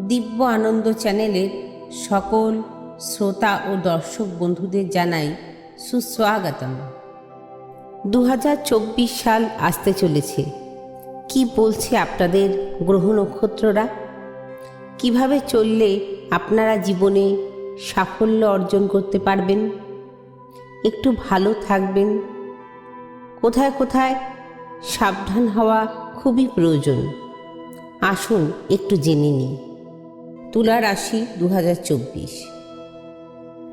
দিব্য আনন্দ চ্যানেলের সকল শ্রোতা ও দর্শক বন্ধুদের জানাই সুস্বাগতম। দু হাজার চব্বিশ সাল আসতে চলেছে। কি বলছে আপনাদের গ্রহ নক্ষত্ররা? কীভাবে চললে আপনারা জীবনে সাফল্য অর্জন করতে পারবেন? একটু ভালো থাকবেন। কোথায় কোথায় সাবধান হওয়া খুবই প্রয়োজন। আসুন একটু জেনে নিই। তুলা রাশি দু হাজার চব্বিশ।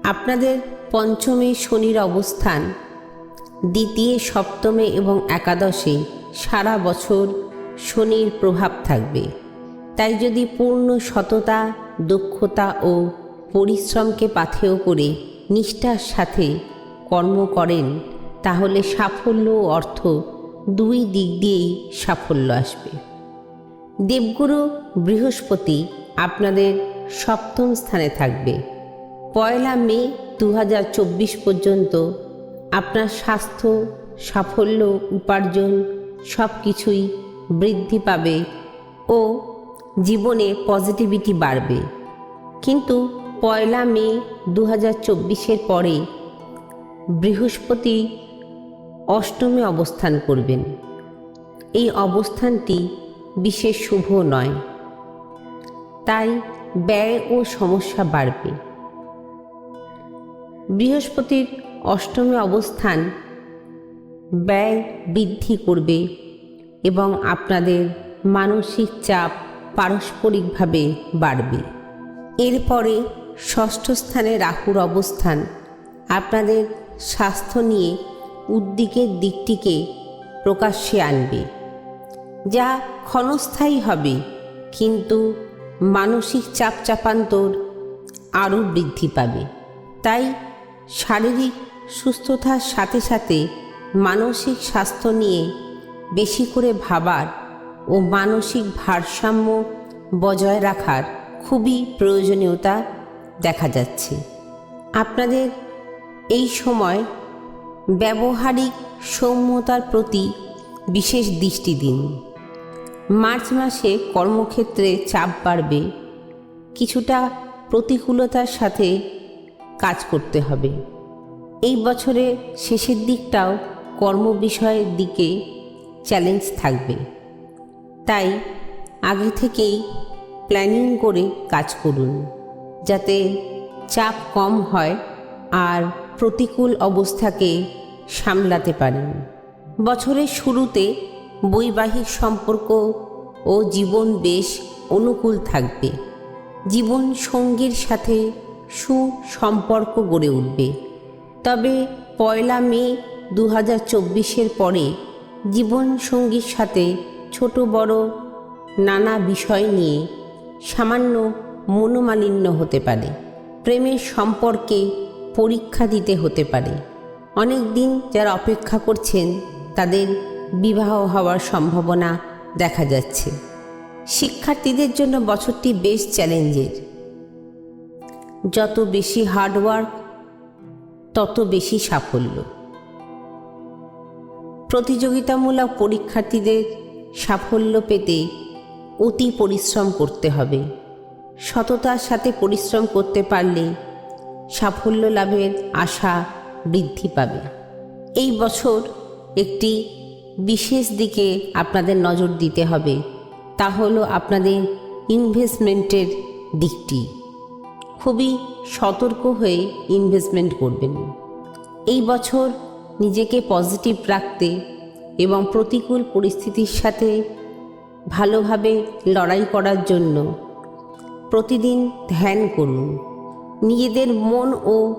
আপনাদের পঞ্চমে শনির অবস্থান, দ্বিতীয়, সপ্তমে এবং একাদশে সারা বছর শনির প্রভাব থাকবে। তাই যদি পূর্ণ সততা, দক্ষতা ও পরিশ্রমকে পাথেয় করে নিষ্ঠার সাথে কর্ম করেন, তাহলে সাফল্য ও অর্থ দুই দিক দিয়েই সাফল্য আসবে। দেবগুরু বৃহস্পতি আপনাদের সপ্তম স্থানে থাকবে। পয়লা মে দু হাজার চব্বিশ পর্যন্ত আপনার স্বাস্থ্য, সাফল্য, উপার্জন সব কিছুই বৃদ্ধি পাবে ও জীবনে পজিটিভিটি বাড়বে। কিন্তু পয়লা মে দু হাজার চব্বিশের পরে বৃহস্পতি অষ্টমে অবস্থান করবেন। এই অবস্থানটি বিশেষ শুভ নয়। তাই ব্যয় ও সমস্যা বাড়বে। বৃহস্পতির অষ্টমে অবস্থান ব্যয় বৃদ্ধি করবে এবং আপনাদের মানসিক চাপ পারস্পরিকভাবে বাড়বে। এরপরে ষষ্ঠ স্থানে রাহুর অবস্থান। আপনাদের স্বাস্থ্য নিয়ে উদ্দিকের দিকটিকে প্রকাশ্যে আনবে, যা ক্ষণস্থায়ী হবে, কিন্তু মানসিক চাপ চাপান্তর আরও বৃদ্ধি পাবে। তাই শারীরিক সুস্থতার সাথে সাথে মানসিক স্বাস্থ্য নিয়ে বেশি করে ভাবার ও মানসিক ভারসাম্য বজায় রাখার খুবই প্রয়োজনীয়তা দেখা যাচ্ছে। আপনাদের এই সময় ব্যবহারিক সৌম্যতার প্রতি বিশেষ দৃষ্টি দিন। মার্চ মাসে কর্মক্ষেত্রে চাপ বাড়বে। কিছুটা প্রতিকূলতার সাথে কাজ করতে হবে। এই বছরে শেষের দিকটাও কর্ম বিষয়ের দিকে চ্যালেঞ্জ থাকবে। তাই আগে থেকেই প্ল্যানিং করে কাজ করুন, যাতে চাপ কম হয় আর প্রতিকূল অবস্থাকে সামলাতে পারেন। বছরের শুরুতে বৈবাহিক সম্পর্ক ও জীবন বেশ অনুকূল থাকবে। জীবন সঙ্গীর সাথে সুসম্পর্ক গড়ে উঠবে। তবে পয়লা মে দু হাজার চব্বিশের পরে জীবন সঙ্গীর সাথে ছোট বড় নানা বিষয় নিয়ে সামান্য মনোমালিন্য হতে পারে। প্রেমের সম্পর্কে পরীক্ষা দিতে হতে পারে। অনেক দিন যারা অপেক্ষা করছেন তাদের বিবাহ হওয়ার সম্ভাবনা দেখা যাচ্ছে। শিক্ষার্থীদের জন্য বছরটি বেশ চ্যালেঞ্জের। যত বেশি হার্ডওয়ার্ক তত বেশি সাফল্য। প্রতিযোগিতামূলক পরীক্ষার্থীদের সাফল্য পেতে অতি পরিশ্রম করতে হবে। সততার সাথে পরিশ্রম করতে পারলে সাফল্য লাভের আশা বৃদ্ধি পাবে। এই বছর একটি বিশেষ দিকে আপনাদের নজর দিতে হবে। তা হলো আপনাদের ইনভেস্টমেন্টের দিকটি। খুবই সতর্ক হয়ে ইনভেস্টমেন্ট করবেন। এই বছর নিজেকে পজিটিভ রাখতে এবং প্রতিকূল পরিস্থিতির সাথে ভালোভাবে লড়াই করার জন্য প্রতিদিন ধ্যান করুন। নিজেদের মন ও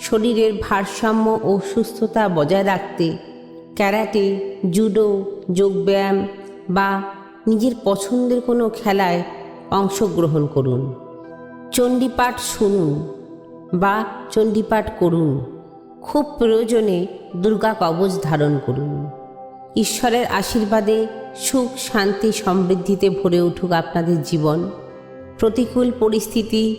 শরীরের ভারসাম্য ও সুস্থতা বজায় রাখতে ক্যারাটে, জুডো, যোগব্যায়াম বা নিজের পছন্দের কোনো খেলায় অংশগ্রহণ করুন। চণ্ডীপাঠ শুনুন বা চণ্ডীপাঠ করুন। খুব প্রয়োজনে দুর্গা কবচ ধারণ করুন। ঈশ্বরের আশীর্বাদে সুখ, শান্তি, সমৃদ্ধিতে ভরে উঠুক আপনাদের জীবন। প্রতিকূল পরিস্থিতি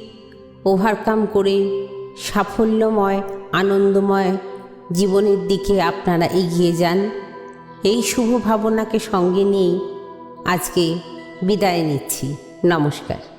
ওভারকাম করে সাফল্যময়, আনন্দময় জীবনের দিকে আপনারা এগিয়ে যান। এই শুভ ভাবনাকে সঙ্গে নিয়েই আজকে বিদায় নিচ্ছি। নমস্কার।